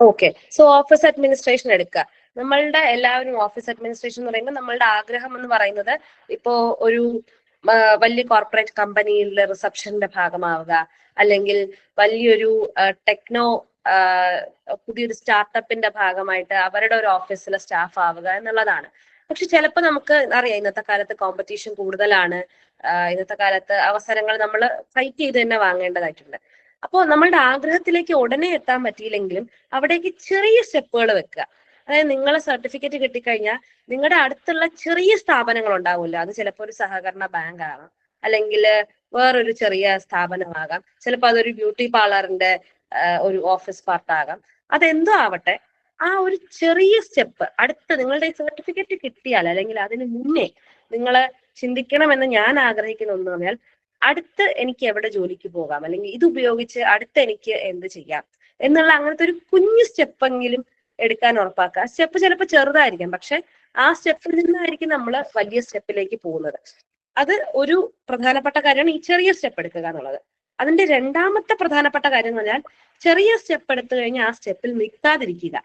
Okay so office administration എടുക്കുക. നമ്മളുടെ എല്ലാവരും ഓഫീസ് അഡ്മിനിസ്ട്രേഷൻ എന്ന് പറയുമ്പോൾ നമ്മളുടെ ആഗ്രഹം എന്ന് പറയുന്നത് ഇപ്പോ ഒരു വലിയ കോർപ്പറേറ്റ് കമ്പനിയിലെ റിസപ്ഷന്റെ ഭാഗമാവുക. അല്ലെങ്കിൽ വലിയൊരു ടെക്നോ പുതിയൊരു സ്റ്റാർട്ടപ്പിന്റെ ഭാഗമായിട്ട് അവരുടെ ഒരു ഓഫീസിലെ സ്റ്റാഫ് ആവുക എന്നുള്ളതാണ്. പക്ഷെ ചിലപ്പോൾ നമുക്ക് അറിയാം ഇന്നത്തെ കാലത്ത് കോമ്പറ്റീഷൻ കൂടുതലാണ്. ഇന്നത്തെ കാലത്ത് അവസരങ്ങൾ നമ്മൾ ഫൈറ്റ് ചെയ്ത് തന്നെ വാങ്ങേണ്ടതായിട്ടുണ്ട്. അപ്പോൾ നമ്മളുടെ ആഗ്രഹത്തിലേക്ക് ഉടനെ എത്താൻ പറ്റിയില്ലെങ്കിലും അവിടേക്ക് ചെറിയ സ്റ്റെപ്പുകൾ വെക്കുക. അതായത് നിങ്ങളെ സർട്ടിഫിക്കറ്റ് കിട്ടിക്കഴിഞ്ഞാൽ നിങ്ങളുടെ അടുത്തുള്ള ചെറിയ സ്ഥാപനങ്ങൾ ഉണ്ടാവുമല്ലോ. അത് ചിലപ്പോൾ ഒരു സഹകരണ ബാങ്ക് ആകാം. അല്ലെങ്കിൽ വേറൊരു ചെറിയ സ്ഥാപനമാകാം. ചിലപ്പോൾ അതൊരു ബ്യൂട്ടി പാർലറിന്റെ ഒരു ഓഫീസ് പാർട്ടാകാം അതെന്തോ ആവട്ടെ ആ ഒരു ചെറിയ സ്റ്റെപ്പ് അടുത്ത നിങ്ങളുടെ സർട്ടിഫിക്കറ്റ് കിട്ടിയാൽ അല്ലെങ്കിൽ അതിന് മുന്നേ നിങ്ങൾ ചിന്തിക്കണമെന്ന് ഞാൻ ആഗ്രഹിക്കുന്ന ഒന്ന് പറഞ്ഞാൽ അടുത്ത് എനിക്ക് എവിടെ ജോലിക്ക് പോകാം? അല്ലെങ്കിൽ ഇത് ഉപയോഗിച്ച് അടുത്ത് എനിക്ക് എന്ത് ചെയ്യാം? എന്നുള്ള അങ്ങനത്തെ ഒരു കുഞ്ഞു സ്റ്റെപ്പെങ്കിലും എടുക്കാൻ ഉറപ്പാക്കുക. സ്റ്റെപ്പ് ചിലപ്പോൾ ചെറുതായിരിക്കാം. പക്ഷെ ആ സ്റ്റെപ്പിൽ നിന്നായിരിക്കും നമ്മൾ വലിയ സ്റ്റെപ്പിലേക്ക് പോകുന്നത്. അത് ഒരു പ്രധാനപ്പെട്ട കാര്യമാണ് ഈ ചെറിയ സ്റ്റെപ്പ് എടുക്കുക എന്നുള്ളത്. അതിന്റെ രണ്ടാമത്തെ പ്രധാനപ്പെട്ട കാര്യം എന്ന് പറഞ്ഞാൽ ചെറിയ സ്റ്റെപ്പ് എടുത്തു കഴിഞ്ഞാൽ ആ സ്റ്റെപ്പിൽ നിൽക്കാതിരിക്കുക.